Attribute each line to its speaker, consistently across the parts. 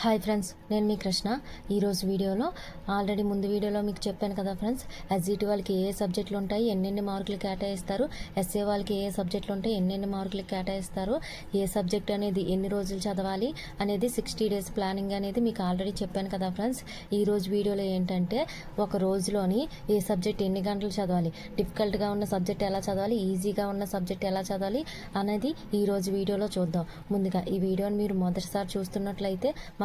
Speaker 1: Hi friends నేను మీ కృష్ణ. ఈరోజు వీడియోలో ఆల్రెడీ ముందు వీడియోలో మీకు చెప్పాను కదా ఫ్రెండ్స్ ఎస్జిటి వాళ్ళకి ఏ సబ్జెక్టులు ఉంటాయి ఎన్నెన్ని మార్కులు కేటాయిస్తారు ఎస్ఏ వాళ్ళకి ఏ సబ్జెక్టులు ఉంటాయి ఎన్నెన్ని మార్కులు కేటాయిస్తారు ఏ సబ్జెక్ట్ అనేది ఎన్ని రోజులు చదవాలి అనేది సిక్స్టీ డేస్ ప్లానింగ్ అనేది మీకు ఆల్రెడీ చెప్పాను కదా ఫ్రెండ్స్ ఈ రోజు వీడియోలో ఏంటంటే ఒక రోజులోని ఏ సబ్జెక్ట్ ఎన్ని గంటలు చదవాలి డిఫికల్ట్గా ఉన్న సబ్జెక్ట్ ఎలా చదవాలి ఈజీగా ఉన్న సబ్జెక్ట్ ఎలా చదవాలి అనేది ఈరోజు వీడియోలో చూద్దాం. ముందుగా ఈ వీడియోని మీరు మొదటిసారి చూస్తున్నట్లయితే మా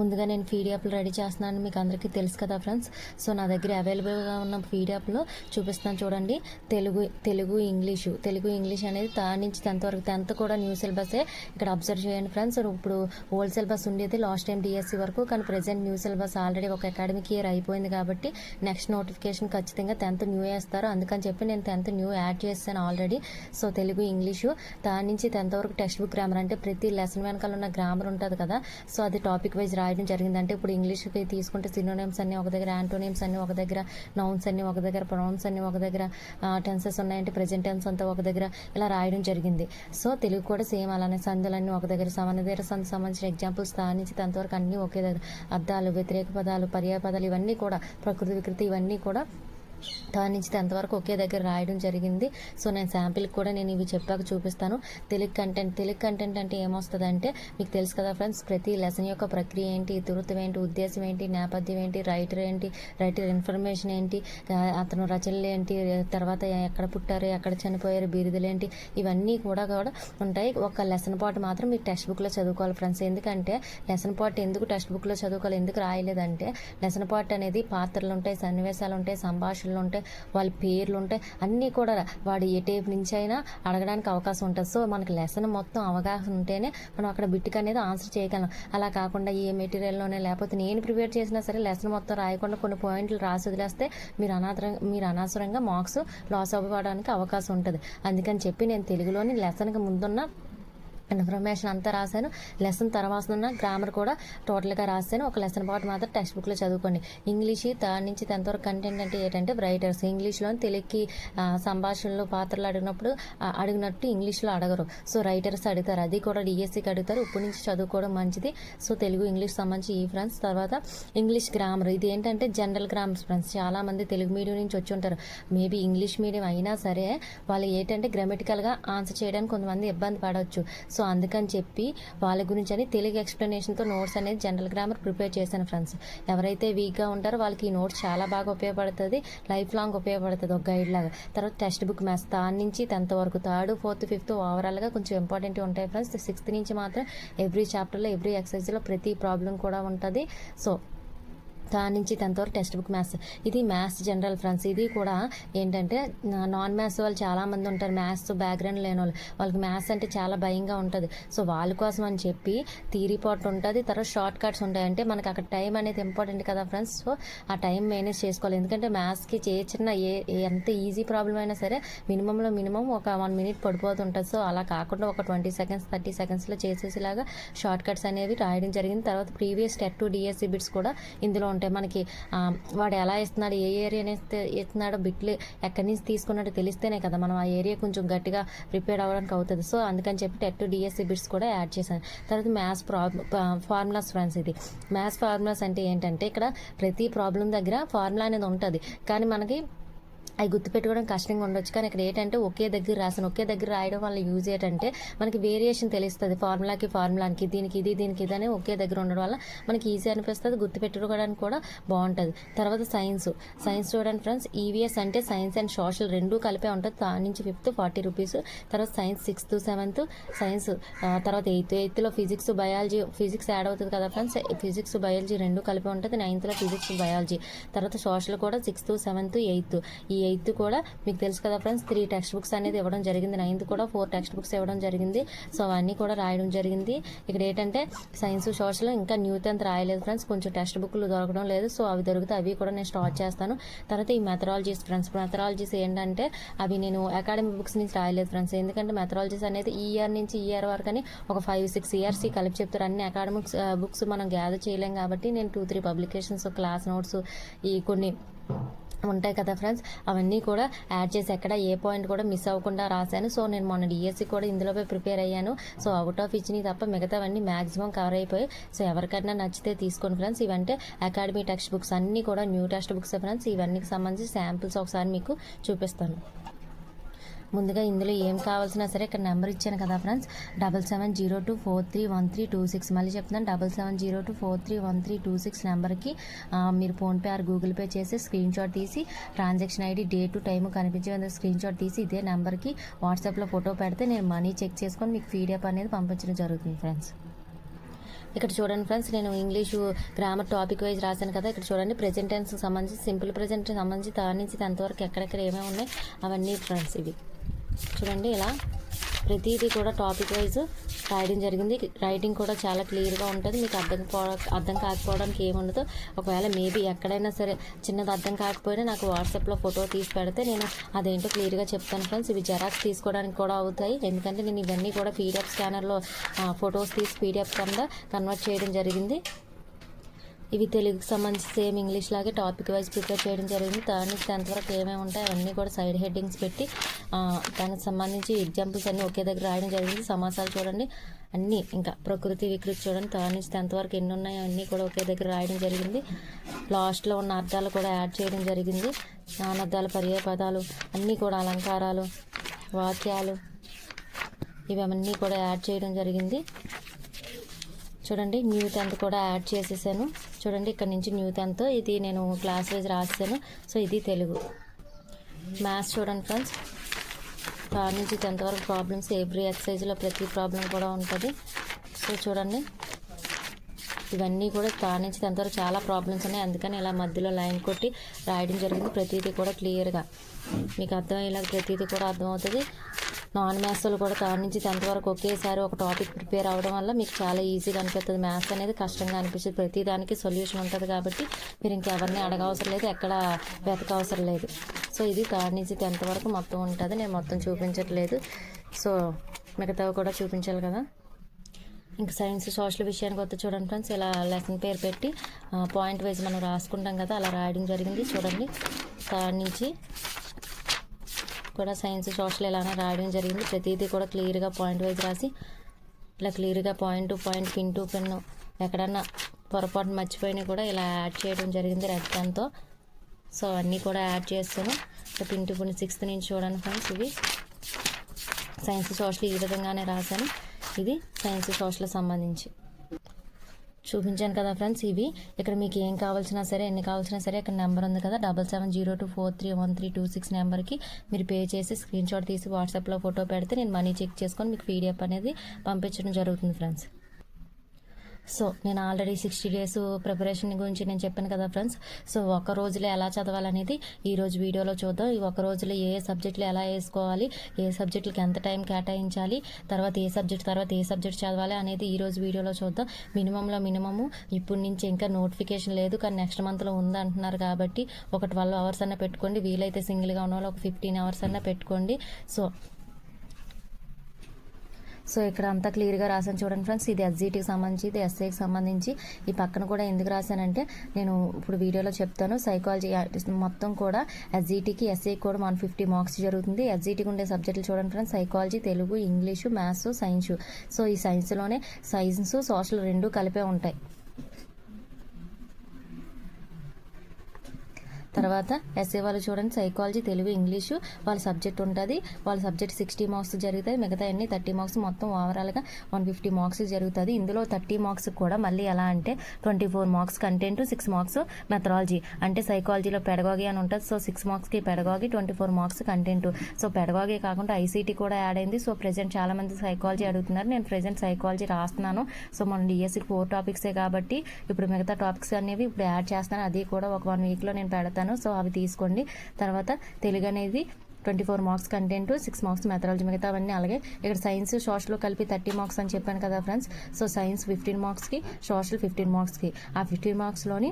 Speaker 1: ముందుగా నేను పీడిఎఫ్లు రెడీ చేస్తున్నాను మీకు అందరికీ తెలుసు కదా ఫ్రెండ్స్. సో నా దగ్గర అవైలబుల్గా ఉన్న పీడిఎఫ్లో చూపిస్తాను చూడండి. తెలుగు తెలుగు ఇంగ్లీషు. తెలుగు ఇంగ్లీష్ అనేది తా నుంచి టెన్త్ వరకు టెన్త్ కూడా న్యూ సిలబసే ఇక్కడ అబ్జర్వ్ చేయండి ఫ్రెండ్స్. ఇప్పుడు ఓల్డ్ సిలబస్ ఉండేది లాస్ట్ టైం డిఎస్సి వరకు కానీ ప్రజెంట్ న్యూ సిలబస్ ఆల్రెడీ ఒక అకాడమిక్ ఇయర్ అయిపోయింది కాబట్టి నెక్స్ట్ నోటిఫికేషన్ ఖచ్చితంగా టెన్త్ న్యూ వేస్తారు. అందుకని చెప్పి నేను టెన్త్ న్యూ యాడ్ చేస్తాను ఆల్రెడీ. సో తెలుగు ఇంగ్లీషు దాని నుంచి టెన్త్ వరకు టెక్స్ట్ బుక్ గ్రామర్ అంటే ప్రతి లెసన్ వెనకాల ఉన్న గ్రామర్ ఉంటుంది కదా. సో అది టాపిక్ వైజ్ రాయడం జరిగింది అంటే ఇప్పుడు ఇంగ్లీష్కి తీసుకుంటే సినోనేమ్స్ అన్ని ఒక దగ్గర యాంటోనేమ్స్ అన్ని ఒక దగ్గర నౌన్స్ అన్ని ఒక దగ్గర ప్రొనౌన్స్ అన్ని ఒక దగ్గర టెన్సెస్ ఉన్నాయంటే ప్రజెంట్ టెన్స్ అంతా ఒక దగ్గర ఇలా రాయడం జరిగింది. సో తెలుగు కూడా సేమ్ అలానే సందులన్నీ ఒక దగ్గర సమన్వయ సంధి సంబంధించిన ఎగ్జాంపుల్స్ దాని నుంచి టెన్త్ వరకు ఒకే దగ్గర. అర్థాలు వ్యతిరేక పదాలు పర్యాయ పదాలు ఇవన్నీ కూడా ప్రకృతి వికృతి ఇవన్నీ కూడా దాని నుంచి టెన్త్ వరకు ఒకే దగ్గర రాయడం జరిగింది. సో నేను శాంపిల్కి కూడా నేను ఇవి చెప్పాక చూపిస్తాను. తెలుగు కంటెంట్ తెలుగు కంటెంట్ అంటే ఏమొస్తుంది అంటే మీకు తెలుసు కదా ఫ్రెండ్స్ ప్రతి లెసన్ యొక్క ప్రక్రియ ఏంటి ఇతివృత్తం ఏంటి ఉద్దేశం ఏంటి నేపథ్యం ఏంటి రైటర్ ఏంటి రైటర్ ఇన్ఫర్మేషన్ ఏంటి అతను రచనలు ఏంటి తర్వాత ఎక్కడ పుట్టారు ఎక్కడ చనిపోయారు బిరుదులు ఏంటి ఇవన్నీ కూడా కూడా ఉంటాయి. ఒక లెసన్ పార్ట్ మాత్రం మీరు టెక్స్ట్ బుక్లో చదువుకోవాలి ఫ్రెండ్స్. ఎందుకంటే లెసన్ పార్ట్ ఎందుకు టెక్స్ట్ బుక్లో చదువుకోవాలి ఎందుకు రాయలేదంటే లెసన్ పార్ట్ అనేది పాత్రలు ఉంటాయి సన్నివేశాలు ఉంటాయి సంభాషణలు ఉంటాయి వాళ్ళ పేర్లు ఉంటాయి అన్నీ కూడా వాడు ఏ టైప్ నుంచి అయినా అడగడానికి అవకాశం ఉంటుంది. సో మనకి లెసన్ మొత్తం అవగాహన ఉంటేనే మనం అక్కడ బిట్కి అనేది ఆన్సర్ చేయగలం. అలా కాకుండా ఏ మెటీరియల్లోనే లేకపోతే నేను ప్రిపేర్ చేసినా సరే లెసన్ మొత్తం రాయకుండా కొన్ని పాయింట్లు రాసి వదిలేస్తే మీరు అనాథరం మీరు అనవసరంగా మార్క్స్ లాస్ అవ్వడానికి అవకాశం ఉంటుంది. అందుకని చెప్పి నేను తెలుగులోని లెసన్కి ముందున్న ఇన్ఫర్మేషన్ అంతా రాశాను. లెసన్ తర్వాత ఉన్న గ్రామర్ కూడా టోటల్గా రాశాను. ఒక లెసన్ పాటు మాత్రం టెక్స్ట్ బుక్లో చదువుకోండి. ఇంగ్లీష్ థర్డ్ నుంచి టెన్త్ వరకు కంటెంట్ అంటే ఏంటంటే రైటర్స్ ఇంగ్లీష్లో తెలుగుకి సంభాషణలో సంభాషణలు పాత్రలు అడిగినప్పుడు అడిగినట్టు ఇంగ్లీష్లో అడగరు. సో రైటర్స్ అడుగుతారు. అది కూడా డిఎస్సికి అడుగుతారు. ఇప్పటి నుంచి చదువుకోవడం మంచిది. సో తెలుగు ఇంగ్లీష్ సంబంధించి ఈ ఫ్రెండ్స్ తర్వాత ఇంగ్లీష్ గ్రామర్ ఇది ఏంటంటే జనరల్ గ్రామర్స్ ఫ్రెండ్స్ చాలామంది తెలుగు మీడియం నుంచి వచ్చి ఉంటారు. మేబీ ఇంగ్లీష్ మీడియం అయినా సరే వాళ్ళు ఏంటంటే గ్రామటికల్గా ఆన్సర్ చేయడానికి కొంతమంది ఇబ్బంది పడవచ్చు. సో అందుకని చెప్పి వాళ్ళ గురించి అని తెలుగు ఎక్స్ప్లెనేషన్తో నోట్స్ అనేది జనరల్ గ్రామర్ ప్రిపేర్ చేశాను ఫ్రెండ్స్ ఎవరైతే వీక్గా ఉంటారో వాళ్ళకి ఈ నోట్స్ చాలా బాగా ఉపయోగపడుతుంది. లైఫ్ లాంగ్ ఉపయోగపడుతుంది ఒక గైడ్ లాగా. తర్వాత టెక్స్ట్ బుక్ మ్యాథ్స్ దాని నుంచి టెన్త్ వరకు థర్డ్ ఫోర్త్ ఫిఫ్త్ ఓవరాల్గా కొంచెం ఇంపార్టెంట్ ఉంటాయి ఫ్రెండ్స్ సిక్స్త్ నుంచి మాత్రం ఎవ్రీ చాప్టర్లో ఎవ్రీ ఎక్సర్సైజ్లో ప్రతి ప్రాబ్లం కూడా ఉంటుంది. సో దాని నుంచి టెన్త్ వరకు టెక్స్ట్ బుక్ మ్యాథ్స్ ఇది మ్యాథ్స్ జనరల్ ఫ్రెండ్స్ ఇది కూడా ఏంటంటే నాన్ మ్యాథ్స్ వాళ్ళు చాలామంది ఉంటారు. మ్యాథ్స్ బ్యాక్గ్రౌండ్ లేని వాళ్ళు. వాళ్ళకి మ్యాథ్స్ అంటే చాలా భయంగా ఉంటుంది. సో వాళ్ళ కోసం అని చెప్పి థీరీ పార్ట్ ఉంటుంది. తర్వాత షార్ట్ కట్స్ ఉంటాయి. అంటే మనకి అక్కడ టైం అనేది ఇంపార్టెంట్ కదా ఫ్రెండ్స్ సో ఆ టైం మేనేజ్ చేసుకోవాలి. ఎందుకంటే మ్యాథ్స్కి ఏ చిన్న ఏ ఏ- ఎంత ఈజీ ప్రాబ్లం అయినా సరే మినిమంలో మినిమం ఒక వన్ మినిట్ పడిపోతుంటుంది. సో అలా కాకుండా ఒక ట్వంటీ సెకండ్స్ థర్టీ సెకండ్స్లో చేసేసేలాగా షార్ట్ కట్స్ అనేవి రాయడం జరిగింది. తర్వాత previous TET to DSC bits కూడా ఇందులో ఉంటాయి. మనకి వాడు ఎలా ఇస్తున్నాడు ఏ ఏరియా ఇస్తున్నాడో బిట్లు ఎక్కడి నుంచి తీసుకున్నాడో తెలిస్తేనే కదా మనం ఆ ఏరియా కొంచెం గట్టిగా ప్రిపేర్ అవ్వడానికి అవుతుంది. సో అందుకని చెప్పి టెట్ డిఎస్సి బిట్స్ కూడా యాడ్ చేశాను. తర్వాత మ్యాథ్స్ ప్రాబ్లం ఫార్ములాస్ ఫ్రెండ్స్ ఇది. మ్యాథ్స్ ఫార్ములాస్ అంటే ఏంటంటే ఇక్కడ ప్రతి ప్రాబ్లం దగ్గర ఫార్ములా అనేది ఉంటుంది. కానీ మనకి అవి గుర్తుపెట్టుకోవడం కష్టంగా ఉండొచ్చు. కానీ ఇక్కడ ఏంటంటే ఒకే దగ్గర రాసిన ఒకే దగ్గర రాయడం వల్ల యూజ్ ఏంటంటే మనకి వేరియేషన్ తెలుస్తుంది. ఫార్ములాకి ఫార్ములాకి దీనికి ఇది దీనికి ఇది అని ఒకే దగ్గర ఉండడం వల్ల మనకి ఈజీ అనిపిస్తుంది. గుర్తుపెట్టుకోవడానికి కూడా బాగుంటుంది. తర్వాత సైన్స్. సైన్స్ చూడండి ఫ్రెండ్స్ ఈవీఎస్ అంటే సైన్స్ అండ్ సోషల్ రెండు కలిపే ఉంటుంది. దాని నుంచి ఫిఫ్త్ ఫార్టీ రూపీస్. తర్వాత సైన్స్ సిక్స్త్ సెవెంత్ సైన్స్. తర్వాత ఎయిత్. ఎయిత్లో ఫిజిక్స్ బయాలజీ ఫిజిక్స్ యాడ్ అవుతుంది కదా ఫ్రెండ్స్. ఫిజిక్స్ బయాలజీ రెండు కలిపి ఉంటుంది. నైన్త్లో ఫిజిక్స్ బయాలజీ. తర్వాత సోషల్ కూడా సిక్స్త్ సెవెంత్ ఎయిత్. ఈ ఎయిత్ కూడా మీకు తెలుసు కదా ఫ్రెండ్స్ త్రీ టెక్స్ట్ బుక్స్ అనేది ఇవ్వడం జరిగింది. నైన్త్ కూడా ఫోర్ టెక్స్ట్ బుక్స్ ఇవ్వడం జరిగింది. సో అవన్నీ కూడా రాయడం జరిగింది. ఇక్కడ ఏంటంటే సైన్స్ సోషల్ ఇంకా న్యూ టెన్త్ రాయలేదు ఫ్రెండ్స్ కొంచెం టెక్స్ట్ బుక్లు దొరకడం లేదు. సో అవి దొరికితే అవి కూడా నేను స్టార్ట్ చేస్తాను. తర్వాత ఈ మెథడాలజీస్ ఫ్రెండ్స్ మెథడాలజీస్ ఏంటంటే అవి నేను అకాడమిక్ బుక్స్ నుంచి రాయలేదు ఫ్రెండ్స్ ఎందుకంటే మెథడాలజీస్ అనేది ఈ ఇయర్ నుంచి ఈ ఇయర్ వరకు అని ఒక ఫైవ్ సిక్స్ ఇయర్స్ కలిపి చెప్తారు. అన్ని అకాడమిక్స్ బుక్స్ మనం గ్యాదర్ చేయలేం కాబట్టి నేను two three publications class notes ఈ కొన్ని ఉంటాయి కదా ఫ్రెండ్స్ అవన్నీ కూడా యాడ్ చేసి ఎక్కడ ఏ పాయింట్ కూడా మిస్ అవ్వకుండా రాశాను. సో నేను మొన్న డిఎస్సి కూడా ఇందులోపై ప్రిపేర్ అయ్యాను. సో అవుట్ ఆఫ్ ఇచ్చినవి తప్ప మిగతావన్నీ మ్యాక్సిమం కవర్ అయిపోయి సో ఎవరికైనా నచ్చితే తీసుకోండి ఫ్రెండ్స్ ఇవంటే అకాడమీ టెక్స్ట్ బుక్స్ అన్నీ కూడా న్యూ టెక్స్ట్ బుక్స్ ఫ్రెండ్స్ ఇవన్నీకి సంబంధించి శాంపిల్స్ ఒకసారి మీకు చూపిస్తాను. ముందుగా ఇందులో ఏం కావాల్సినా సరే ఇక్కడ నెంబర్ ఇచ్చాను కదా friends. Double seven zero two four three one three two six. మళ్ళీ చెప్తున్నాను double seven zero two four three one three two six నెంబర్కి మీరు ఫోన్పే ఆర్ గూగుల్ పే చేసి స్క్రీన్ షాట్ తీసి ట్రాన్సాక్షన్ ఐడి డేటు టైం కనిపించే విధంగా screen shot తీసి ఇదే నెంబర్కి వాట్సాప్లో ఫోటో పెడితే నేను మనీ చెక్ చేసుకొని మీకు ఫీడియాప్ అనేది పంపించడం జరుగుతుంది ఫ్రెండ్స్. ఇక్కడ చూడండి ఫ్రెండ్స్ నేను ఇంగ్లీషు గ్రామర్ టాపిక్ వైజ్ రాశాను కదా. ఇక్కడ చూడండి ప్రెజెంట్ సంబంధించి సింపుల్ ప్రెజెంట్ సంబంధించి దాని నుంచి ఎంతవరకు ఎక్కడెక్కడ ఏమేమి ఉన్నాయి అవన్నీ ఫ్రెండ్స్ ఇవి. చూడండి ఇలా. ప్రతిదీ కూడా టాపిక్ వైజ్ రాయడం జరిగింది. రైటింగ్ కూడా చాలా క్లియర్గా ఉంటుంది. మీకు అర్థం అర్థం కాకపోవడానికి ఏముండదు. ఒకవేళ మేబీ ఎక్కడైనా సరే చిన్నది అర్థం కాకపోయినా నాకు వాట్సాప్లో ఫోటో తీసి పెడితే నేను అదేంటో క్లియర్గా చెప్తాను ఫ్రెండ్స్ ఇవి జెరాక్స్ తీసుకోవడానికి కూడా అవుతాయి. ఎందుకంటే నేను ఇవన్నీ కూడా పీడిఎఫ్ స్కానర్లో ఫొటోస్ తీసి పీడిఎఫ్ కింద కన్వర్ట్ చేయడం జరిగింది. ఇవి తెలుగుకి సంబంధించి సేమ్ ఇంగ్లీష్ లాగే టాపిక్ వైజ్ ప్రిపేర్ చేయడం జరిగింది. థర్డ్ నుంచి టెన్త్ వరకు ఏమేమి ఉంటాయి అవన్నీ కూడా సైడ్ హెడ్డింగ్స్ పెట్టి దానికి సంబంధించి ఎగ్జాంపుల్స్ అన్నీ ఒకే దగ్గర రాయడం జరిగింది. సమాసాలు చూడండి. అన్నీ ఇంకా ప్రకృతి వికృతి చూడండి. దాని నుంచి టెన్త్ వరకు ఎన్ని ఉన్నాయో అన్నీ కూడా ఒకే దగ్గర రాయడం జరిగింది. లాస్ట్లో ఉన్న అర్థాలు కూడా యాడ్ చేయడం జరిగింది. నానర్థాలు పర్యాయపదాలు అన్నీ కూడా అలంకారాలు వాక్యాలు ఇవన్నీ కూడా యాడ్ చేయడం జరిగింది. చూడండి న్యూ టెన్త్ కూడా యాడ్ చేసేసాను. చూడండి ఇక్కడ నుంచి న్యూ టెన్త్. ఇది నేను క్లాస్ వైజ్ రాసాను సో ఇది తెలుగు. మ్యాథ్స్ చూడండి ఫ్రెండ్స్. దాని నుంచి టెన్త్ వరకు ప్రాబ్లమ్స్. ఎవ్రీ ఎక్సర్సైజ్లో ప్రతి ప్రాబ్లం కూడా ఉంటుంది. సో చూడండి. ఇవన్నీ కూడా దాని నుంచి టెన్త్ వరకు చాలా ప్రాబ్లమ్స్ ఉన్నాయి. అందుకని ఇలా మధ్యలో లైన్ కొట్టి రాయడం జరిగింది. ప్రతిదీ కూడా క్లియర్గా. మీకు అర్థమయ్యేలాగా ప్రతిదీ కూడా అర్థమవుతుంది. నాన్ మ్యాథ్స్లో కూడా దాని నుంచి టెన్త్ వరకు ఒకేసారి ఒక టాపిక్ ప్రిపేర్ అవ్వడం వల్ల మీకు చాలా ఈజీగా అనిపిస్తుంది. మ్యాథ్స్ అనేది కష్టంగా అనిపిస్తుంది. ప్రతి దానికి సొల్యూషన్ ఉంటుంది కాబట్టి మీరు ఇంకెవరిని అడగవసరం లేదు ఎక్కడ వెతకవసరం లేదు. సో ఇది థర్డ్ నుంచి టెన్త్ వరకు మొత్తం ఉంటుంది. నేను మొత్తం చూపించట్లేదు. సో మిగతావి కూడా చూపించాలి కదా. ఇంకా సైన్స్ సోషల్ విషయానికి వస్తే చూడండి ఫ్రెండ్స్ ఇలా లెసన్ పేరు పెట్టి పాయింట్ వైజ్ మనం రాసుకుంటాం కదా అలా రాయడం జరిగింది. చూడండి థర్డ్ నుంచి కూడా సైన్స్ సోషల్ ఇలానే రాయడం జరిగింది. ప్రతిదీ కూడా క్లియర్గా పాయింట్ వైజ్ రాసి ఇలా క్లియర్గా point to point pin to pin ఎక్కడన్నా పొరపాటు మర్చిపోయినా కూడా ఇలా యాడ్ చేయడం జరిగింది రెడ్ పెన్తో. సో అన్నీ కూడా యాడ్ చేస్తాను. So pin to pin sixth నుంచి చూడండి ఫ్రెండ్స్ ఇవి సైన్స్ సోషల్ ఈ విధంగానే రాశాను. ఇది సైన్స్ సోషల్ సంబంధించి. చూపించాను కదా ఫ్రెండ్స్ ఇవి. ఇక్కడ మీకు ఏం కావాల్సినా సరే ఎన్ని కావాల్సినా సరే ఇక్కడ నెంబర్ ఉంది కదా double seven zero two four three one three two six నెంబర్కి మీరు పే చేసి స్క్రీన్ షాట్ తీసి వాట్సాప్లో ఫోటో పెడితే నేను మనీ చెక్ చేసుకొని మీకు పీడిఎఫ్ అనేది పంపించడం జరుగుతుంది ఫ్రెండ్స్. సో నేను ఆల్రెడీ సిక్స్టీ డేస్ ప్రిపరేషన్ గురించి నేను చెప్పాను కదా ఫ్రెండ్స్ సో ఒక రోజులో ఎలా చదవాలనేది ఈ రోజు వీడియోలో చూద్దాం. ఈ ఒక రోజులో ఏ సబ్జెక్టులు ఎలా వేసుకోవాలి ఏ సబ్జెక్టులకి ఎంత టైం కేటాయించాలి తర్వాత ఏ సబ్జెక్ట్ తర్వాత ఏ సబ్జెక్ట్ చదవాలి అనేది ఈ రోజు వీడియోలో చూద్దాం. మినిమంలో మినిమము ఇప్పటి నుంచి ఇంకా నోటిఫికేషన్ లేదు కానీ నెక్స్ట్ మంత్లో ఉంది అంటున్నారు కాబట్టి ఒక ట్వెల్వ్ అవర్స్ అన్న పెట్టుకోండి. వీలైతే సింగిల్గా ఉన్న వాళ్ళు ఒక ఫిఫ్టీన్ అవర్స్ అన్న పెట్టుకోండి. సో సో ఇక్కడ అంతా క్లియర్గా రాసాను చూడండి ఫ్రెండ్స్. ఇది ఎస్జీటీకి సంబంధించి ఇది ఎస్ఐకి సంబంధించి. ఈ పక్కన కూడా ఎందుకు రాశానంటే నేను ఇప్పుడు వీడియోలో చెప్తాను. సైకాలజీ మొత్తం కూడా ఎస్జీటీకి ఎస్ఐకి కూడా వన్ ఫిఫ్టీ మార్క్స్ జరుగుతుంది. ఎస్జీటీకి ఉండే సబ్జెక్టులు చూడండి friends. Psychology Telugu English maths science so ఈ సైన్స్లోనే సైన్స్ సోషల్ రెండు కలిపే ఉంటాయి. తర్వాత ఎస్ఏ వాళ్ళు చూడండి సైకాలజీ తెలుగు ఇంగ్లీషు వాళ్ళ సబ్జెక్ట్ ఉంటుంది. వాళ్ళ సబ్జెక్ట్ సిక్స్టీ మార్క్స్ జరుగుతాయి. మిగతా అన్ని థర్టీ మార్క్స్ మొత్తం ఓవరాల్గా వన్ ఫిఫ్టీ మార్క్స్ జరుగుతుంది. ఇందులో థర్టీ మార్క్స్ కూడా మళ్ళీ ఎలా అంటే twenty four marks content six marks methodology అంటే సైకాలజీలో పెడగాగి అని ఉంటుంది. సో సిక్స్ మార్క్స్కి pedagogy twenty four marks content so pedagogy కాకుండా ఐసీటీ కూడా యాడ్ అయింది. సో ప్రెజెంట్ చాలా మంది సైకాలజీ అడుగుతున్నారు. నేను ప్రజెంట్ సైకాలజీ రాస్తున్నాను. సో మన డిఎస్సి ఫోర్ టాపిక్సే కాబట్టి ఇప్పుడు మిగతా టాపిక్స్ అనేవి ఇప్పుడు యాడ్ చేస్తాను అది కూడా ఒక వన్ వీక్లో నేను పెడతాను. సో అవి తీసుకోండి. తర్వాత తెలుగు అనేది twenty four marks content six marks methodology మిగతా అవన్నీ అలాగే ఇక్కడ సైన్స్ సోషల్ కలిపి థర్టీ మార్క్స్ అని చెప్పాను కదా ఫ్రెండ్స్. సో సైన్స్ ఫిఫ్టీన్ మార్క్స్కి సోషల్ ఫిఫ్టీన్ మార్క్స్కి. ఆ ఫిఫ్టీన్ మార్క్స్లోని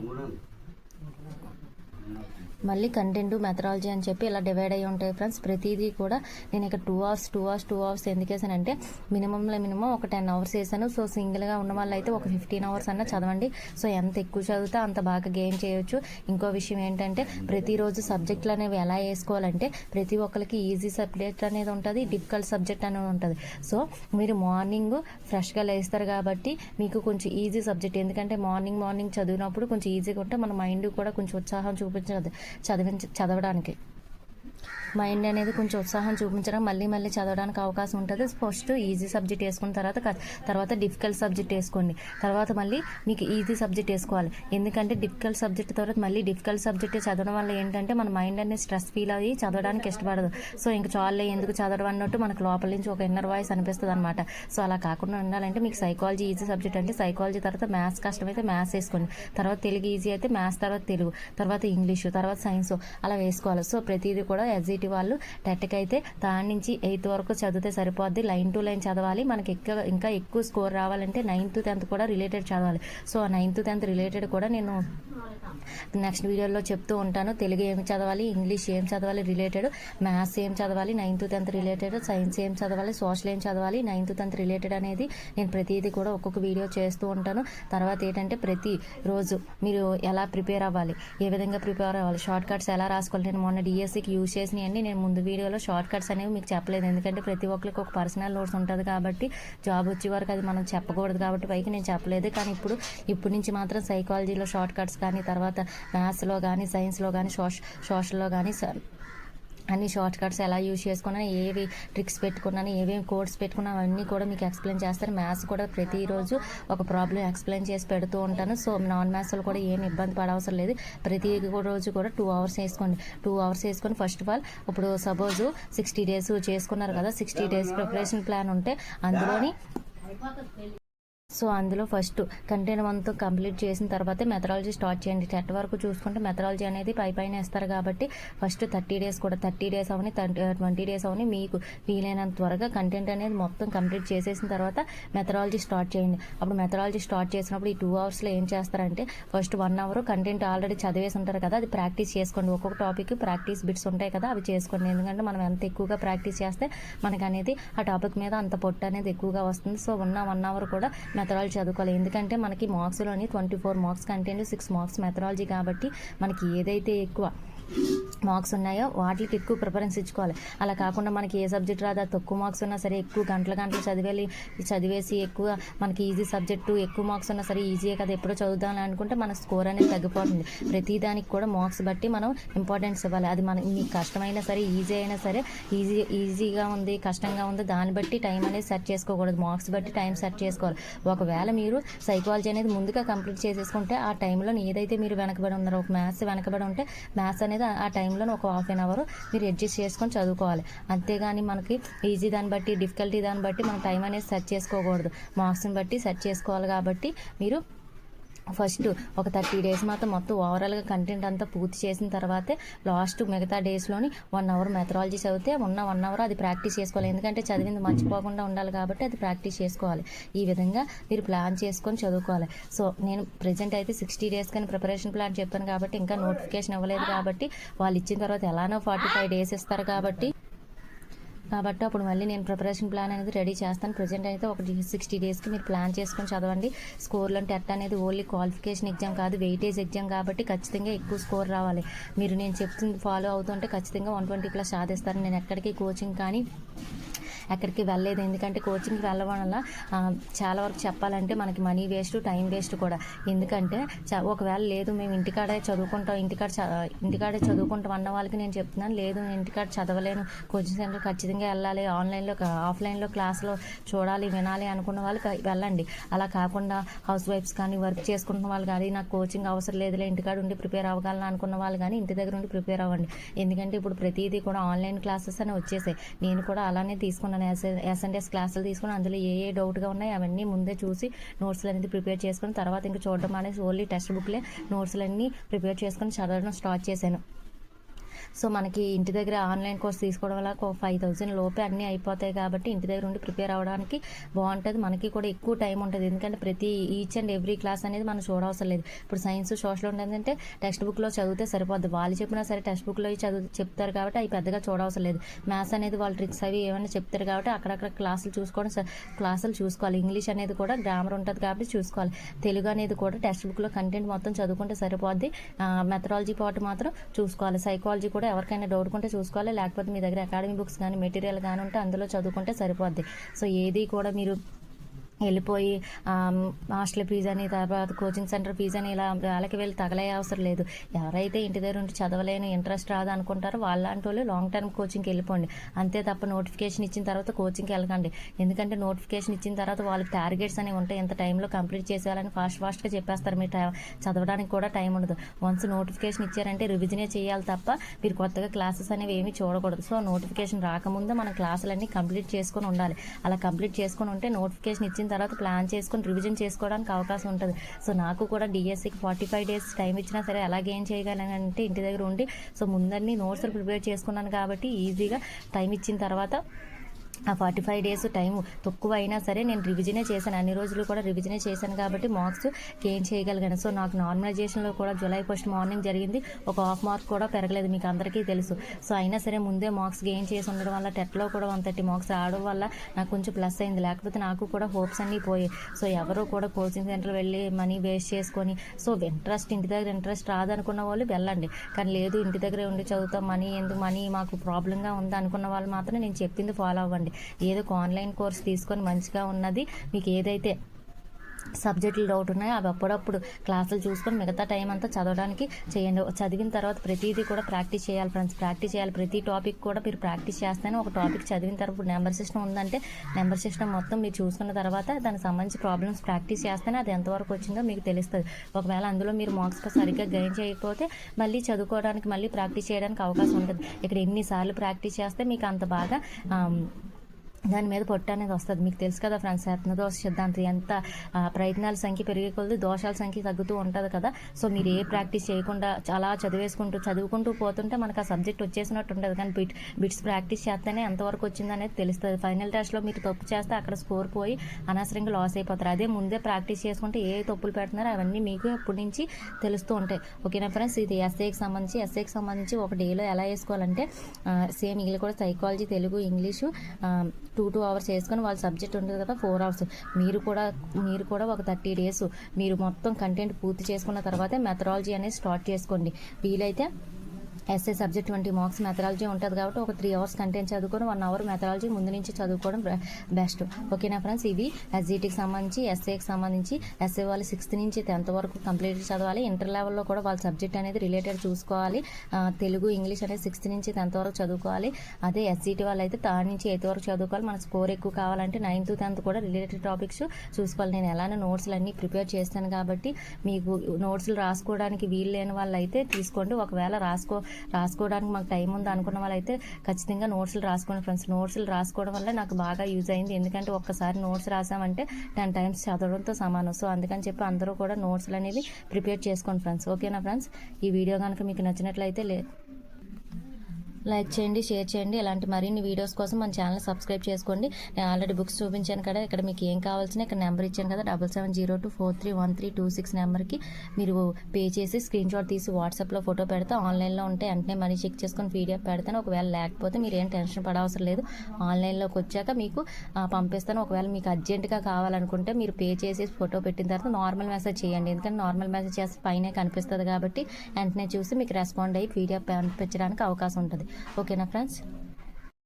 Speaker 1: మళ్ళీ కంటెంట్ మెథడాలజీ అని చెప్పి ఇలా డివైడ్ అయ్యి ఉంటాయి ఫ్రెండ్స్ ప్రతిదీ కూడా నేను ఇక్కడ two hours two hours two hours ఎందుకు వేసానంటే మినిమంలో మినిమం ఒక టెన్ అవర్స్ వేసాను సో సింగిల్గా ఉన్న వాళ్ళు అయితే ఒక ఫిఫ్టీన్ అవర్స్ అన్న చదవండి. సో ఎంత ఎక్కువ చదివితే అంత బాగా గెయిన్ చేయొచ్చు. ఇంకో విషయం ఏంటంటే ప్రతిరోజు సబ్జెక్టులు అనేవి ఎలా వేసుకోవాలంటే ప్రతి ఒక్కరికి ఈజీ సబ్జెక్ట్ అనేది ఉంటుంది డిఫికల్ట్ సబ్జెక్ట్ అనేది ఉంటుంది. సో మీరు మార్నింగ్ ఫ్రెష్గా లేస్తారు కాబట్టి మీకు కొంచెం ఈజీ సబ్జెక్ట్ ఎందుకంటే మార్నింగ్ మార్నింగ్ చదివినప్పుడు కొంచెం ఈజీగా ఉంటే మన మైండ్ కూడా కొంచెం ఉత్సాహం చూపించదు. చదివించ చదవడానికి. మైండ్ అనేది కొంచెం ఉత్సాహం చూపించడం మళ్ళీ మళ్ళీ చదవడానికి అవకాశం ఉంటుంది. ఫస్ట్ ఈజీ సబ్జెక్ట్ వేసుకున్న తర్వాత తర్వాత డిఫికల్ట్ సబ్జెక్ట్ వేసుకోండి. తర్వాత మళ్ళీ మీకు ఈజీ సబ్జెక్ట్ వేసుకోవాలి. ఎందుకంటే డిఫికల్ట్ సబ్జెక్ట్ తర్వాత మళ్ళీ డిఫికల్ట్ సబ్జెక్ట్ చదవడం వల్ల ఏంటంటే మన మైండ్ అనేది స్ట్రెస్ ఫీల్ అయ్యి చదవడానికి ఇష్టపడదు. సో ఇంక చాలే ఎందుకు చదవడం అన్నట్టు మనకు లోపల నుంచి ఒక ఇన్నర్ వాయిస్ అనిపిస్తుంది అనమాట సో అలా కాకుండా ఉండాలంటే మీకు సైకాలజీ ఈజీ సబ్జెక్ట్ అంటే సైకాలజీ తర్వాత మ్యాథ్స్ కష్టమైతే మ్యాథ్స్ వేసుకోండి. తర్వాత తెలుగు ఈజీ అయితే మ్యాథ్స్ తర్వాత తెలుగు తర్వాత ఇంగ్లీషు తర్వాత సైన్స్ అలా వేసుకోవాలి. సో ప్రతిదీ కూడా ఎస్జిటి వాళ్ళు టెట్కి అయితే దాని నుంచి ఎయిత్ వరకు చదివితే సరిపోద్ది. లైన్ టు లైన్ చదవాలి. మనకి ఎక్కువ ఇంకా ఎక్కువ స్కోర్ రావాలంటే నైన్త్ టెన్త్ కూడా రిలేటెడ్ చదవాలి. సో ఆ నైన్త్ టెన్త్ రిలేటెడ్ కూడా నేను నెక్స్ట్ వీడియోలో చెప్తూ ఉంటాను. తెలుగు ఏం చదవాలి? ఇంగ్లీష్ ఏం చదవాలి? రిలేటెడ్. మ్యాథ్స్ ఏం చదవాలి? Ninth tenth related. సైన్స్ ఏం చదవాలి? సోషల్ ఏం చదవాలి? నైన్త్ టెన్త్ రిలేటెడ్ అనేది నేను ప్రతిదీ కూడా ఒక్కొక్క వీడియో చేస్తూ ఉంటాను. తర్వాత ఏంటంటే ప్రతి రోజు మీరు ఎలా ప్రిపేర్ అవ్వాలి? ఏ విధంగా ప్రిపేర్ అవ్వాలి? షార్ట్ కట్స్ ఎలా రాసుకోవాలి? నేను మొన్న డిఎస్సికి యూజ్ చేయండి నేను ముందు వీడియోలో షార్ట్ కట్స్ అనేవి మీకు చెప్పలేదు. ఎందుకంటే ప్రతి ఒక్కరికి ఒక పర్సనల్ నోట్స్ ఉంటుంది కాబట్టి జాబ్ వచ్చే వరకు అది మనం చెప్పకూడదు కాబట్టి పైకి నేను చెప్పలేదు. కానీ ఇప్పుడు ఇప్పటి నుంచి మాత్రం సైకాలజీలో షార్ట్ కట్స్ కానీ తర్వాత మ్యాథ్స్లో కానీ సైన్స్లో కానీ సోష సోషల్లో కానీ స- అన్ని షార్ట్ కట్స్ ఎలా యూజ్ చేసుకున్నా ఏవి ట్రిక్స్ పెట్టుకున్నాను ఏవేమి కోడ్స్ పెట్టుకున్నా అవన్నీ కూడా మీకు ఎక్స్ప్లెయిన్ చేస్తారు. మ్యాథ్స్ కూడా ప్రతిరోజు ఒక ప్రాబ్లం ఎక్స్ప్లెయిన్ చేసి పెడుతూ ఉంటాను. సో నాన్ మ్యాథ్స్లో కూడా ఏమి ఇబ్బంది పడవసరం లేదు. ప్రతి రోజు కూడా టూ అవర్స్ వేసుకోండి. టూ అవర్స్ వేసుకొని ఫస్ట్ ఆఫ్ ఆల్ ఇప్పుడు సపోజ్ సిక్స్టీ డేస్ చేసుకున్నారు కదా సిక్స్టీ డేస్ ప్రిపరేషన్ ప్లాన్ ఉంటే అందులోని సో అందులో ఫస్ట్ కంటెంట్ మొత్తం కంప్లీట్ చేసిన తర్వాతే మెథడాలజీ స్టార్ట్ చేయండి. టెట్ వరకు చూసుకుంటే మెథడాలజీ అనేది పై పైన ఇస్తారు కాబట్టి ఫస్ట్ థర్టీ డేస్ కూడా థర్టీ డేస్ అవని ట్వంటీ డేస్ అవని మీకు వీలైనంత త్వరగా కంటెంట్ అనేది మొత్తం కంప్లీట్ చేసేసిన తర్వాత మెథడాలజీ స్టార్ట్ చేయండి. అప్పుడు మెథడాలజీ స్టార్ట్ చేసినప్పుడు ఈ టూ అవర్స్లో ఏం చేస్తారంటే first one hour content already చదివేసి ఉంటారు కదా అది ప్రాక్టీస్ చేసుకోండి. ఒక్కొక్క టాపిక్ ప్రాక్టీస్ బిట్స్ ఉంటాయి కదా అవి చేసుకోండి. ఎందుకంటే మనం ఎంత ఎక్కువగా ప్రాక్టీస్ చేస్తే మనకు అనేది ఆ టాపిక్ మీద అంత పొట్టు అనేది ఎక్కువగా వస్తుంది. సో ఉన్న వన్ అవర్ కూడా మెథడాలజీ చదువుకోవాలి. ఎందుకంటే మనకి మార్క్స్లోని twenty four marks content six marks methodology కాబట్టి మనకి ఏదైతే ఎక్కువ మార్క్స్ ఉన్నాయో వాటికి ఎక్కువ ప్రిఫరెన్స్ ఇచ్చుకోవాలి. అలా కాకుండా మనకి ఏ సబ్జెక్ట్ రాదా తక్కువ మార్క్స్ ఉన్నా సరే ఎక్కువ గంటల గంటలు చదివేలి చదివేసి ఎక్కువ మనకి ఈజీ సబ్జెక్టు ఎక్కువ మార్క్స్ ఉన్నా సరే ఈజీయే కదా ఎప్పుడో చదువుదాం అనుకుంటే మన స్కోర్ అనేది తగ్గిపోతుంది. ప్రతిదానికి కూడా మార్క్స్ బట్టి మనం ఇంపార్టెన్స్ ఇవ్వాలి. అది మన మీకు కష్టమైనా సరే ఈజీ అయినా సరే ఈజీ ఈజీగా ఉంది కష్టంగా ఉంది దాన్ని బట్టి టైం అనేది సెట్ చేసుకోకూడదు. మార్క్స్ బట్టి టైం సెట్ చేసుకోవాలి. ఒకవేళ మీరు సైకాలజీ అనేది ముందుగా కంప్లీట్ చేసేసుకుంటే ఆ టైంలో ఏదైతే మీరు వెనకబడి ఉన్నారో ఒక మ్యాథ్స్ వెనకబడి ఉంటే మ్యాథ్స్ అనేది ఆ టైం టైంలో ఒక హాఫ్ అన్ అవర్ మీరు అడ్జస్ట్ చేసుకొని చదువుకోవాలి. అంతేగాని మనకి ఈజీ దాన్ని బట్టి డిఫికల్టీ దాన్ని బట్టి మనం టైం అనేది సెట్ చేసుకోకూడదు. మార్క్స్ని బట్టి సెట్ చేసుకోవాలి కాబట్టి మీరు ఫస్ట్ ఒక థర్టీ డేస్ మాత్రం మొత్తం ఓవరాల్గా కంటెంట్ అంతా పూర్తి చేసిన తర్వాతే లాస్ట్ మిగతా డేస్లోని వన్ అవర్ మెథడాలజీ చదివితే ఉన్న వన్ అవర్ అది ప్రాక్టీస్ చేసుకోవాలి. ఎందుకంటే చదివింది మర్చిపోకుండా ఉండాలి కాబట్టి అది ప్రాక్టీస్ చేసుకోవాలి. ఈ విధంగా మీరు ప్లాన్ చేసుకొని చదువుకోవాలి. సో నేను ప్రజెంట్ అయితే సిక్స్టీ డేస్ కానీ ప్రిపరేషన్ ప్లాన్ చెప్పాను కాబట్టి ఇంకా నోటిఫికేషన్ ఇవ్వలేదు కాబట్టి వాళ్ళు ఇచ్చిన తర్వాత ఎలానో ఫార్టీ ఫైవ్ డేస్ ఇస్తారు కాబట్టి కాబట్టి అప్పుడు మళ్ళీ నేను ప్రిపరేషన్ ప్లాన్ అనేది రెడీ చేస్తాను. ప్రజెంట్ అయితే ఒక సిక్స్టీ డేస్కి మీరు ప్లాన్ చేసుకొని చదవండి. స్కోర్లో టెట్ అనేది ఓన్లీ క్వాలిఫికేషన్ ఎగ్జామ్ కాదు వెయిటేజ్ ఎగ్జామ్ కాబట్టి ఖచ్చితంగా ఎక్కువ స్కోర్ రావాలి. మీరు నేను చెప్తుంది ఫాలో అవుతుంటే ఖచ్చితంగా వన్ ట్వంటీ ప్లస్ సాధిస్తారు. నేను ఎక్కడికి కోచింగ్ కానీ ఎక్కడికి వెళ్ళలేదు. ఎందుకంటే కోచింగ్కి వెళ్ళడం వల్ల చాలా వరకు చెప్పాలంటే మనకి మనీ వేస్ట్ టైం వేస్ట్ కూడా. ఎందుకంటే చ- ఒకవేళ లేదు మేము ఇంటికాడే చదువుకుంటాం ఇంటికాడ చ- ఇంటికాడే చదువుకుంటాం అన్న వాళ్ళకి నేను చెప్తున్నాను. లేదు నేను ఇంటికాడ చదవలేను. కోచింగ్ సెంటర్ ఖచ్చితంగా వెళ్ళాలి. ఆన్లైన్లో ఆఫ్లైన్లో క్లాస్లో చూడాలి వినాలి అనుకున్న వాళ్ళకి వెళ్ళండి. అలా కాకుండా హౌస్ వైఫ్స్ కానీ వర్క్ చేసుకుంటున్న వాళ్ళు కానీ నాకు కోచింగ్ అవసరం లేదులే ఇంటికాడ ఉండి ప్రిపేర్ అవ్వగలను అనుకున్న వాళ్ళు కానీ ఇంటి దగ్గర ఉండి ప్రిపేర్ అవ్వండి. ఎందుకంటే ఇప్పుడు ప్రతిదీ కూడా ఆన్లైన్ క్లాసెస్ అని వచ్చేసాయి. నేను కూడా అలానే తీసుకున్నాను. ఎస్ ఎస్ఎన్ఎస్ క్లాసులు తీసుకుని అందులో ఏ ఏ డౌట్గా ఉన్నాయి అవన్నీ ముందే చూసి నోట్స్లు అనేది ప్రిపేర్ చేసుకుని తర్వాత ఇంకా చూడడం అనేసి ఓన్లీ టెక్స్ట్ బుక్లే నోట్స్లన్నీ ప్రిపేర్ చేసుకొని చదవడం స్టార్ట్ చేశాను. సో మనకి ఇంటి దగ్గర ఆన్లైన్ కోర్స్ తీసుకోవడం వల్ల ఒక ఫైవ్ థౌసండ్ లోపే అన్నీ అయిపోతాయి కాబట్టి ఇంటి దగ్గర ఉండి ప్రిపేర్ అవ్వడానికి బాగుంటుంది. మనకి కూడా ఎక్కువ టైం ఉంటుంది. ఎందుకంటే ప్రతి ఈచ్ అండ్ ఎవ్రీ క్లాస్ అనేది మనం చూడవసరం లేదు. ఇప్పుడు సైన్స్ సోషల్ ఉండేదంటే టెక్స్ట్ బుక్లో చదివితే సరిపోద్ది. వాళ్ళు చెప్పినా సరే టెక్స్ట్ బుక్లో చదువు చెప్తారు కాబట్టి అవి పెద్దగా చూడవసరం లేదు. మ్యాథ్స్ అనేది వాళ్ళు ట్రిక్స్ అవి ఏమైనా చెప్తారు కాబట్టి అక్కడక్కడ క్లాసులు చూసుకోవడం క్లాసులు చూసుకోవాలి. ఇంగ్లీష్ అనేది కూడా గ్రామర్ ఉంటుంది కాబట్టి చూసుకోవాలి. తెలుగు అనేది కూడా టెక్స్ట్ బుక్లో కంటెంట్ మొత్తం చదువుకుంటే సరిపోద్ది. మెథడాలజీ పాటు మాత్రం చూసుకోవాలి. సైకాలజీ కూడా ఎవరికైనా డౌట్ ఉంటే చూసుకోవాలి. లేకపోతే మీ దగ్గర అకాడమీ బుక్స్ కానీ మెటీరియల్ కానీ ఉంటే అందులో చదువుకుంటే సరిపోద్ది. సో ఏది కూడా మీరు వెళ్ళిపోయి హాస్టల్ ఫీజు అని తర్వాత కోచింగ్ సెంటర్ ఫీజు అని ఇలా వాళ్ళకి వెళ్ళి తగలే అవసరం లేదు. ఎవరైతే ఇంటి దగ్గర ఉండి చదవలేని ఇంట్రెస్ట్ రాదనుకుంటారో వాళ్ళంటి వాళ్ళు లాంగ్ టర్మ్ కోచింగ్కి వెళ్ళిపోండి. అంతే తప్ప నోటిఫికేషన్ ఇచ్చిన తర్వాత కోచింగ్కి వెళ్ళకండి. ఎందుకంటే నోటిఫికేషన్ ఇచ్చిన తర్వాత వాళ్ళకి టార్గెట్స్ అనేవి ఉంటాయి. ఎంత టైంలో కంప్లీట్ చేసేయాలని ఫాస్ట్ ఫాస్ట్గా చెప్పేస్తారు. మీరు టైం చదవడానికి కూడా టైం ఉండదు. వన్స్ నోటిఫికేషన్ ఇచ్చారంటే రివిజనే చేయాలి తప్ప మీరు కొత్తగా క్లాసెస్ అనేవి ఏమీ చూడకూడదు. సో నోటిఫికేషన్ రాకముందే మన క్లాసులన్నీ కంప్లీట్ చేసుకొని ఉండాలి. అలా కంప్లీట్ చేసుకొని ఉంటే నోటిఫికేషన్ ఇచ్చిన తర్వాత ప్లాన్ చేసుకొని రివిజన్ చేసుకోవడానికి అవకాశం ఉంటుంది. సో నాకు కూడా డిఎస్సికి ఫార్టీ ఫైవ్ డేస్ టైం ఇచ్చినా సరే అలాగే ఏం చేయగలనంటే ఇంటి దగ్గర ఉండి సో ముందన్నీ నోట్స్ ప్రిపేర్ చేసుకున్నాను కాబట్టి ఈజీగా టైం ఇచ్చిన తర్వాత ఆ ఫార్టీ ఫైవ్ డేస్ టైం తక్కువ అయినా సరే నేను రివిజనే చేశాను. అన్ని రోజులు కూడా రివిజనే చేశాను కాబట్టి మార్క్స్ గెయిన్ చేయగలిగాను. సో నాకు నార్మలైజేషన్లో కూడా జూలై ఫస్ట్ మార్నింగ్ జరిగింది. ఒక హాఫ్ మార్క్ కూడా పెరగలేదు మీకు అందరికీ తెలుసు. సో అయినా సరే ముందే మార్క్స్ గెయిన్ చేసి ఉండడం వల్ల టెట్లో కూడా వన్ థర్టీ మార్క్స్ రావడం వల్ల నాకు కొంచెం ప్లస్ అయింది. లేకపోతే నాకు కూడా హోప్స్ అన్నీ పోయాయి. సో ఎవరు కూడా కోచింగ్ సెంటర్ వెళ్ళి మనీ వేస్ట్ చేసుకొని సో ఇంట్రెస్ట్ ఇంటి దగ్గర ఇంట్రెస్ట్ రాదనుకున్న వాళ్ళు వెళ్ళండి. కానీ లేదు ఇంటి దగ్గరే ఉండి చదువుతాం. మనీ ఎందుకు? మనీ మాకు ప్రాబ్లంగా ఉంది అనుకున్న వాళ్ళు మాత్రం నేను చెప్పింది ఫాలో అవ్వండి. ఏదో ఒక ఆన్లైన్ కోర్స్ తీసుకొని మంచిగా ఉన్నది. మీకు ఏదైతే సబ్జెక్టులు డౌట్ ఉన్నాయో అవి అప్పుడప్పుడు క్లాసులు చూసుకొని మిగతా టైం అంతా చదవడానికి చేయండి. చదివిన తర్వాత ప్రతిదీ కూడా ప్రాక్టీస్ చేయాలి ఫ్రెండ్స్ ప్రాక్టీస్ చేయాలి. ప్రతి టాపిక్ కూడా మీరు ప్రాక్టీస్ చేస్తేనే ఒక టాపిక్ చదివిన తర్వాత నెంబర్ సిస్టమ్ ఉందంటే నెంబర్ సిస్టమ్ మొత్తం మీరు చూసుకున్న తర్వాత దానికి సంబంధించి ప్రాబ్లమ్స్ ప్రాక్టీస్ చేస్తేనే అది ఎంతవరకు వచ్చిందో మీకు తెలుస్తుంది. ఒకవేళ అందులో మీరు మార్క్స్ సరిగ్గా గైన్ చేయకపోతే మళ్ళీ చదువుకోవడానికి మళ్ళీ ప్రాక్టీస్ చేయడానికి అవకాశం ఉంటుంది ఇక్కడ ఎన్నిసార్లు ప్రాక్టీస్ చేస్తే మీకు అంత బాగా దాని మీద పొట్ట అనేది వస్తుంది. మీకు తెలుసు కదా ఫ్రెండ్స్ రత్నదోష సిద్ధాంతం ఎంత ప్రయత్నాల సంఖ్య పెరిగే కొద్ది దోషాల సంఖ్య తగ్గుతూ ఉంటుంది కదా. సో మీరు ఏ ప్రాక్టీస్ చేయకుండా చాలా చదివేసుకుంటూ చదువుకుంటూ పోతుంటే మనకు ఆ సబ్జెక్ట్ వచ్చేసినట్టు ఉంటుంది కానీ బిట్ బిట్స్ ప్రాక్టీస్ చేస్తేనే ఎంతవరకు వచ్చింది అనేది తెలుస్తుంది. ఫైనల్ టెస్ట్లో మీరు తప్పు చేస్తే అక్కడ స్కోర్ పోయి అనవసరంగా లాస్ అయిపోతారు. అదే ముందే ప్రాక్టీస్ చేసుకుంటే ఏ తప్పులు పెడుతున్నారో అవన్నీ మీకు ఇప్పటి నుంచి తెలుస్తూ ఉంటాయి. ఓకేనా ఫ్రెండ్స్? ఇది ఎస్ఏకి సంబంధించి ఎస్ఏకి సంబంధించి ఒక డేలో ఎలా వేసుకోవాలంటే సేమ్ ఇల్లు కూడా psychology Telugu English two two hours వేసుకొని వాళ్ళ సబ్జెక్ట్ ఉంటుంది కదా ఫోర్ అవర్స్. మీరు కూడా మీరు కూడా ఒక థర్టీ డేస్ మీరు మొత్తం కంటెంట్ పూర్తి చేసుకున్న తర్వాతే మెథడాలజీ అనేది స్టార్ట్ చేసుకోండి. వీలైతే SA subject twenty marks methodology ఉంటుంది కాబట్టి ఒక త్రీ అవర్స్ కంటెంట్ చదువుకొని వన్ అవర్ మెథడాలజీ ముందు నుంచి చదువుకోవడం బెస్ట్ ఓకేనా ఫ్రెండ్స్ ఇవి ఎస్జీటీకి సంబంధించి ఎస్ఏకి సంబంధించి ఎస్ఏ వాళ్ళు సిక్స్త్ నుంచి టెన్త్ వరకు కంప్లీట్ చదవాలి. ఇంటర్ లెవెల్లో కూడా వాళ్ళ సబ్జెక్ట్ అనేది రిలేటెడ్ చూసుకోవాలి. తెలుగు ఇంగ్లీష్ అనేది సిక్స్త్ నుంచి టెన్త్ వరకు చదువుకోవాలి. అదే ఎస్జీటీ వాళ్ళు అయితే థర్డ్ నుంచి ఎయిత్ వరకు చదువుకోవాలి. మన స్కోర్ ఎక్కువ కావాలంటే నైన్త్ టెన్త్ కూడా రిలేటెడ్ టాపిక్స్ చూసుకోవాలి. నేను ఎలానే నోట్స్లు అన్నీ ప్రిపేర్ చేస్తాను కాబట్టి మీకు నోట్స్లు రాసుకోవడానికి వీలు లేని వాళ్ళు అయితే తీసుకోండి. ఒకవేళ రాసుకో రాసుకోవడానికి మాకు టైం ఉంది అనుకున్న వాళ్ళైతే ఖచ్చితంగా నోట్స్లు రాసుకోండి ఫ్రెండ్స్. నోట్స్లు రాసుకోవడం వల్ల నాకు బాగా యూజ్ అయింది. ఎందుకంటే ఒక్కసారి నోట్స్ రాసామంటే టెన్ టైమ్స్ చదవడంతో సమానం. సో అందుకని చెప్పి అందరూ కూడా నోట్స్లు అనేవి ప్రిపేర్ చేసుకోండి ఫ్రెండ్స్. ఓకేనా ఫ్రెండ్స్? ఈ వీడియో కనుక మీకు నచ్చినట్లయితే లే లైక్ చేయండి షేర్ చేయండి. ఇలాంటి మరిన్ని వీడియోస్ కోసం మన ఛానల్ సబ్స్క్రైబ్ చేసుకోండి. నేను ఆల్రెడీ బుక్స్ చూపించాను కదా ఇక్కడ మీకు ఏం కావాల్సిన ఇక్కడ నెంబర్ ఇచ్చాను కదా double seven zero two four three one three two six నెంబర్కి మీరు పే చేసి స్క్రీన్ షాట్ తీసి వాట్సాప్లో ఫోటో పెడితే ఆన్లైన్లో ఉంటే వెంటనే మనీ చెక్ చేసుకొని పీడిఎఫ్ పెడతాను. ఒకవేళ లేకపోతే మీరు ఏం టెన్షన్ పడవసరం లేదు. ఆన్లైన్లోకి వచ్చాక మీకు పంపిస్తాను. ఒకవేళ మీకు అర్జెంటుగా కావాలనుకుంటే మీరు పే చేసి ఫోటో పెట్టిన తర్వాత నార్మల్ మెసేజ్ చేయండి. ఎందుకంటే నార్మల్ మెసేజ్ చేస్తే పైన కనిపిస్తుంది కాబట్టి వెంటనే చూసి మీకు రెస్పాండ్ అయ్యి పీడిఎఫ్ పంపించడానికి అవకాశం ఉంటుంది. ఓకేనా ఫ్రెండ్స్?